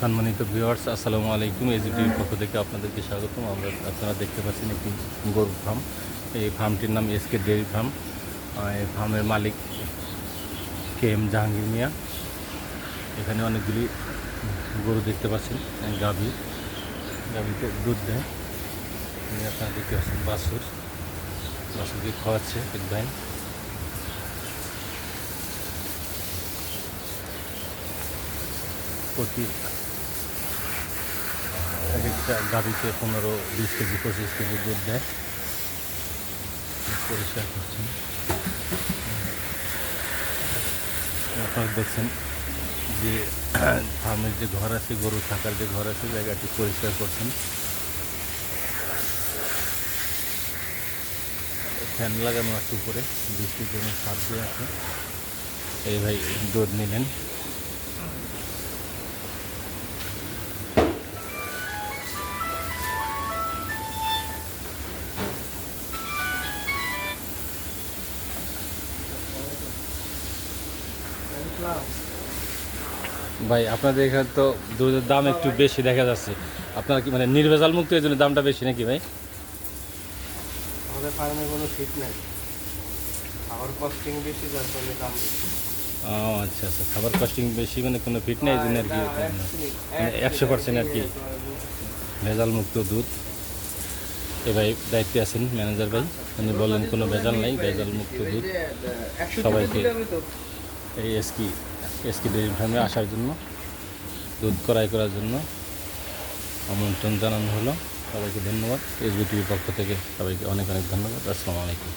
সম্মানিত ভিউয়ার্স আসসালামু আলাইকুম। এজিটিভির পক্ষ থেকে আপনাদেরকে স্বাগতম। আমরা আপনারা দেখতে পাচ্ছেন একটি গরু ফার্ম এই ফার্মটির নাম এসকে ডেয়ারি ফার্ম এই ফার্মের মালিক কে এম জাহাঙ্গীর মিয়া। এখানে অনেকগুলি গরু দেখতে পাচ্ছেন। গাভী, গাভীতে দুধ দেয়। আপনারা দেখতে পাচ্ছেন বাছুর। বাসুরকে খাওয়াচ্ছে এক ভাই। প্রতি এক একটা গাভিতে পনেরো, বিশ কেজি, পঁচিশ কেজি দুধ দেয়। পরিষ্কার করছেন। আপনারা দেখছেন যে ফার্মের যে ঘর আছে গরু থাকার যে ঘর আছে, জায়গাটি পরিষ্কার করছেন। ফ্যান লাগানো আছে উপরে, বৃষ্টির জন্য ছাদ দিয়ে আছে। এই ভাই দুধ নিলেন। ভাই আপনাদের এখানে তো দুধের দাম একটু বেশি দেখা যাচ্ছে। আপনার কি মানে নির্ভেজাল মুক্ত এর জন্য দামটা বেশি নাকি ভাই? আমাদের ফার্মে কোনো ফিট নাই। খাবার কস্টিং বেশি যার ফলে দাম ও আচ্ছা আচ্ছা। খাবার কস্টিং বেশি মানে কোনো ফিট নেই এই জন্য আর কি? মানে একশো পার্সেন্ট আর কি ভেজাল মুক্ত দুধ। এ ভাই দায়িত্বে আছেন ম্যানেজার ভাই। উনি বললেন কোনো ভেজাল নাই ভেজাল মুক্ত দুধ। সবাইকে এই এসকি এসকি ডেয়ারি ফার্মে আসার জন্য, দুধ ক্রয় করার জন্য আমন্ত্রণ জানানো হলো। সবাইকে ধন্যবাদ। এসবি টিভির পক্ষ থেকে সবাইকে অনেক অনেক ধন্যবাদ। আসসালামু আলাইকুম।